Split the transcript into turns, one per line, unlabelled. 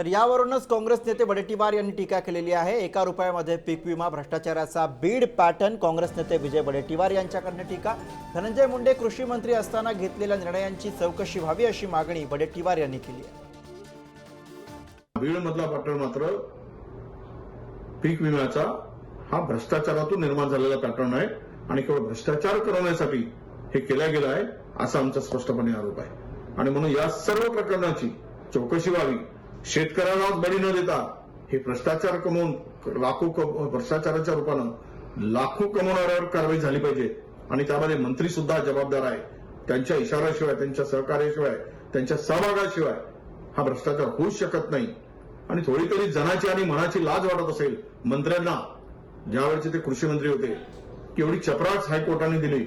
तर यावरूनच काँग्रेस नेते वडेट्टीवार यांनी टीका केलेली आहे. एका रुपयामध्ये पीक विमा भ्रष्टाचाराचा बीड पॅटर्न. काँग्रेस नेते विजय वडेट्टीवार यांच्याकडनं टीका. धनंजय मुंडे कृषी मंत्री असताना घेतलेल्या निर्णयांची चौकशी व्हावी अशी मागणी वडेट्टीवार यांनी केली आहे.
बीड मधला पॅटर्न मात्र पीक विम्याचा हा भ्रष्टाचारातून निर्माण झालेला पॅटर्न आहे आणि केवळ भ्रष्टाचार करण्यासाठी हे केलं गेलं आहे असा आमचा स्पष्टपणे आरोप आहे. आणि म्हणून या सर्व प्रकरणाची चौकशी व्हावी शेतकऱ्यांनाच बळी न देता हे भ्रष्टाचार कमवून लाखो भ्रष्टाचाराच्या रूपानं लाखो कमवणाऱ्यावर कारवाई झाली पाहिजे. आणि त्यामध्ये मंत्री सुद्धा जबाबदार आहे. त्यांच्या इशाऱ्याशिवाय त्यांच्या सहकार्याशिवाय त्यांच्या सहभागाशिवाय हा भ्रष्टाचार होऊच शकत नाही. आणि थोडी तरी जनाची आणि मनाची लाज वाटत असेल मंत्र्यांना ज्यावेळेचे ते कृषी मंत्री होते की एवढी चपराच हायकोर्टाने दिली.